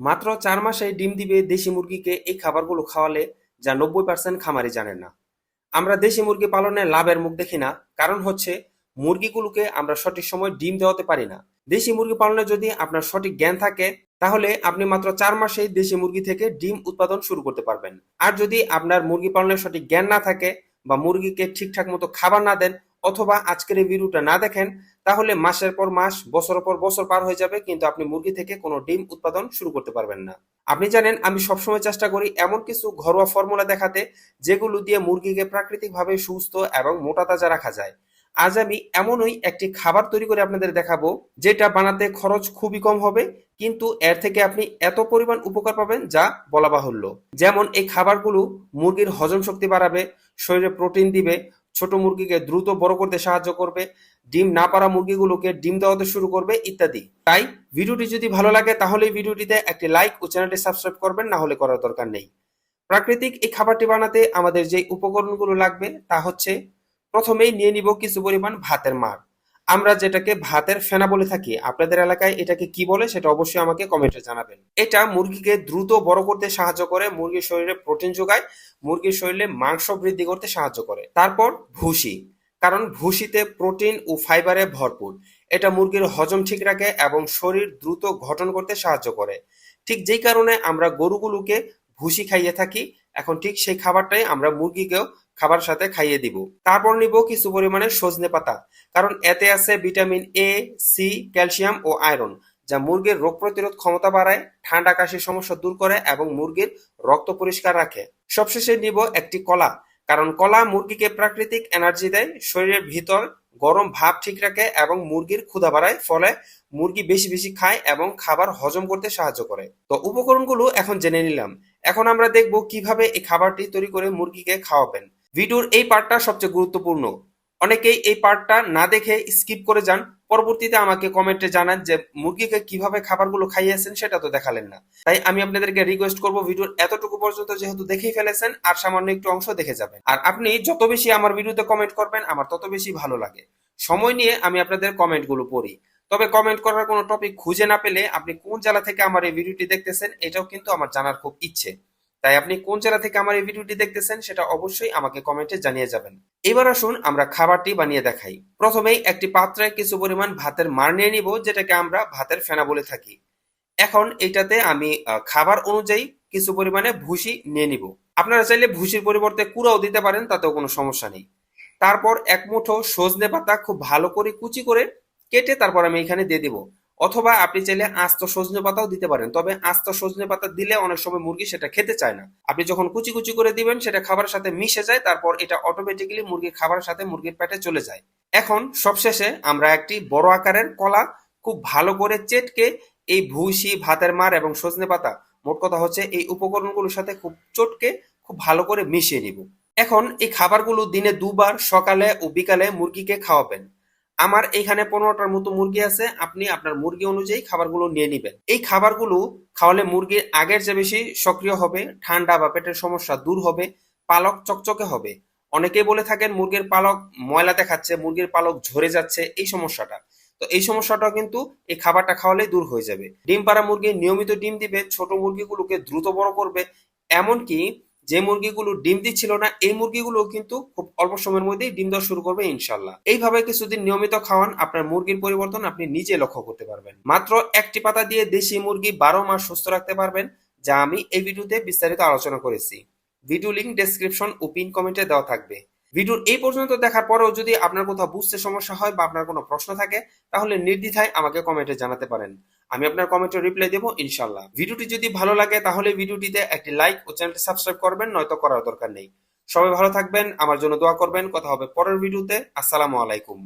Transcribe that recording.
মাত্র চার মাসে ডিম দিবে দেশি মুরগিকে এই খাবারগুলো খাওয়ালে যা নব্বই পার্সেন্ট খামারি জানে না। আমরা দেশি মুরগি পালনে লাভের মুখ দেখি না, কারণ হচ্ছে মুরগিগুলোকে আমরা সঠিক সময় ডিম দেওয়াতে পারি না। দেশি মুরগি পালনে যদি আপনার সঠিক জ্ঞান থাকে, তাহলে আপনি মাত্র চার মাসেই দেশি মুরগি থেকে ডিম উৎপাদন শুরু করতে পারবেন। আর যদি আপনার মুরগি পালনের সঠিক জ্ঞান না থাকে বা মুরগিকে ঠিকঠাক মতো খাবার না দেন অথবা আজকের এই ভিডিওটা না দেখেন, তাহলে মাসের পর মাস, বছরের পর বছর পার হয়ে যাবে, কিন্তু আপনি মুরগি থেকে কোনো ডিম উৎপাদন শুরু করতে পারবেন না। আপনি জানেন, আমি সবসময় চেষ্টা করি এমন কিছু ঘরোয়া ফর্মুলা দেখাতে, যেগুলো দিয়ে মুরগিকে প্রাকৃতিকভাবে সুস্থ এবং মোটা তাজা রাখা যায়। আজ আমি এমনই একটি খাবার তৈরি করে আপনাদের দেখাবো, যেটা বানাতে খরচ খুবই কম হবে, কিন্তু এর থেকে আপনি এত পরিমাণ উপকার পাবেন যা বলা বাহুল্য। যেমন এই খাবারগুলো মুরগির হজম শক্তি বাড়াবে, শরীরে প্রোটিন দিবে ছোট মুরগিকে দ্রুত বড় করতে সাহায্য করবে, ডিম না পারা মুরগিগুলোকে ডিম দেওয়াতে শুরু করবে ইত্যাদি। তাই ভিডিওটি যদি ভালো লাগে তাহলে ভিডিওটিতে একটি লাইক ও চ্যানেলটি সাবস্ক্রাইব করবেন, না হলে করার দরকার নেই। প্রাকৃতিক এই খাবারটি বানাতে আমাদের যে উপকরণগুলো লাগবে তা হচ্ছে প্রথমেই নিয়ে নিব কিছু পরিমাণ ভাতের মার আমরা যেটাকে ভাতের ফেনা বলে থাকি, আপনাদের এলাকায় এটাকে কি বলে সেটা অবশ্যই আমাকে কমেন্টে জানাবেন। এটা মুরগিকে দ্রুত বড় করতে সাহায্য করে, মুরগির শরীরে প্রোটিন যোগায়, মুরগির শরীরে মাংস বৃদ্ধি করতে সাহায্য করে। তারপর ভুসি, কারণ ভুসিতে প্রোটিন ও ফাইবারে ভরপুর। এটা মুরগির হজম ঠিক রাখে এবং শরীর দ্রুত গঠন করতে সাহায্য করে। ঠিক যেই কারণে আমরা গরুগুলোকে ভুসি খাইয়ে থাকি, এখন ঠিক সেই খাবারটাই আমরা মুরগিকেও খাবার সাথে খাইয়ে দিব। তারপর নিব কিছু পরিমাণে সজনে পাতা, কারণ এতে আছে ভিটামিন এ সি ক্যালসিয়াম ও আয়রন, যা মুরগির রোগ প্রতিরোধ ক্ষমতা বাড়ায়, ঠান্ডা কাশির সমস্যা দূর করে এবং মুরগির রক্ত পরিষ্কার রাখে। সবশেষে নিব একটি কলা, কারণ কলা মুরগিকে প্রাকৃতিক এনার্জি দেয়, শরীরের ভিতর গরম ভাব ঠিক রাখে এবং মুরগির ক্ষুধা বাড়ায়, ফলে মুরগি বেশি বেশি খায় এবং খাবার হজম করতে সাহায্য করে। তো উপকরণগুলো এখন জেনে নিলাম। এখন আমরা দেখব কীভাবে এই খাবারটি তৈরি করে মুরগিকে খাওয়াবেন। ভিডিওর এই পার্টটা সবচেয়ে গুরুত্বপূর্ণ। অনেকেই এই পার্টটা না দেখে স্কিপ করে যান। পরবর্তীতে আমাকে কমেন্টে জানান যে, মুরগিকে কীভাবে খাবারগুলো খাইয়েছেন সেটা তো দেখালেন না। তাই আমি আপনাদেরকে রিকোয়েস্ট করব ভিডিওর এতটুকু পর্যন্ত যেহেতু দেখেই ফেলেছেন, আর সামান্য একটু অংশ দেখে যাবেন। আর আপনি যত বেশি আমার ভিডিওতে কমেন্ট করবেন, আমার তত বেশি ভালো লাগে। সময় নিয়ে আমি আপনাদের কমেন্টগুলো পড়ি। তবে কমেন্ট করার কোনো টপিক খুঁজে না পেলে আপনি কোন জেলা থেকে আমার এই ভিডিওটি দেখতেছেন, এটাও কিন্তু আমার জানার খুব ইচ্ছে। তাই আপনি কোন জেলা থেকে আমার এই ভিডিওটি দেখতেছেন সেটা অবশ্যই আমাকে কমেন্টে জানিয়ে যাবেন। এবার আসুন আমরা খাবারটি বানিয়ে দেখাই। প্রথমেই একটি পাত্রে কিছু পরিমাণ ভাতের মার নিয়ে নিব, যেটাকে আমরা ভাতের ফেনা বলে থাকি। এখন এটাতে আমি খাবার অনুযায়ী কিছু পরিমাণে ভুসি নিয়ে নিব। আপনারা চাইলে ভুসির পরিবর্তে কুড়াও দিতে পারেন, তাতেও কোনো সমস্যা নেই। তারপর এক মুঠো সজনে পাতা খুব ভালো করে কুচি করে কেটে তারপর আমি এখানে দিয়ে দিব। অথবা আপনি চাইলে আস্ত সজনে পাতাও দিতে পারেন, তবে আস্ত সজনে পাতা দিলে অনেক সময় মুরগি সেটা খেতে চায় না। আপনি যখন কুচি কুচি করে দিবেন, সেটা খাবারের সাথে মিশে যায়, তারপর এটা অটোমেটিক্যালি মুরগির খাবারের সাথে মুরগির পেটে চলে যায়। এখন সবশেষে আমরা একটি বড় আকারের কলা খুব ভালো করে চেটকে এই ভুসি ভাতের মার এবং সজনে পাতা, মোট কথা হচ্ছে এই উপকরণগুলোর সাথে খুব চটকে খুব ভালো করে মিশিয়ে নিব। এখন এই খাবারগুলো দিনে দুবার সকালে ও বিকালে মুরগিকে খাওয়াবেন। আমার এখানে পনেরোটার মতো মুরগি আছে, আপনি আপনার মুরগি অনুযায়ী খাবারগুলো নিয়ে নেবেন। এই খাবারগুলো খাওয়ালে মুরগির আগের চেয়ে বেশি সক্রিয় হবে, ঠান্ডা বা পেটের সমস্যা দূর হবে, পালক চকচকে হবে। অনেকেই বলে থাকেন মুরগির পালক ময়লা দেখাচ্ছে, মুরগির পালক ঝরে যাচ্ছে, এই সমস্যাটা। তো এই সমস্যাটা কিন্তু এই খাবারটা খাওয়ালে দূর হয়ে যাবে। ডিম পাড়া মুরগি নিয়মিত ডিম দিবে, ছোট মুরগিগুলোকে দ্রুত বড় করবে, এমনকি যে মুরগিগুলো ডিম দিচ্ছিল না, এই মুরগিগুলো কিন্তু খুব অল্প সময়ের মধ্যেই ডিম দেওয়া শুরু করবে ইনশাল্লাহ। এইভাবে কিছুদিন নিয়মিত খাওয়ান, আপনার মুরগির পরিবর্তন আপনি নিজে লক্ষ্য করতে পারবেন। মাত্র একটি পাতা দিয়ে দেশি মুরগি বারো মাস সুস্থ রাখতে পারবেন, যা আমি এই ভিডিওতে বিস্তারিত আলোচনা করেছি। ভিডিও লিঙ্ক ডেসক্রিপশন ও পিন কমেন্টে দেওয়া থাকবে। ভিডিওর এই পর্যন্ত দেখার পরেও যদি আপনার কোথাও বুঝতে সমস্যা হয় বা আপনার কোনো প্রশ্ন থাকে, তাহলে নির্দ্বিধায় আমাকে কমেন্টে জানাতে পারেন। আমি আপনার কমেন্টে রিপ্লাই দেবো ইনশাল্লাহ ভিডিওটি যদি ভালো লাগে, তাহলে ভিডিওটিতে একটি লাইক ও চ্যানেলটি সাবস্ক্রাইব করবেন, নয়তো করার দরকার নেই। সবাই ভালো থাকবেন, আমার জন্য দোয়া করবেন। কথা হবে পরের ভিডিওতে। আসসালামু আলাইকুম।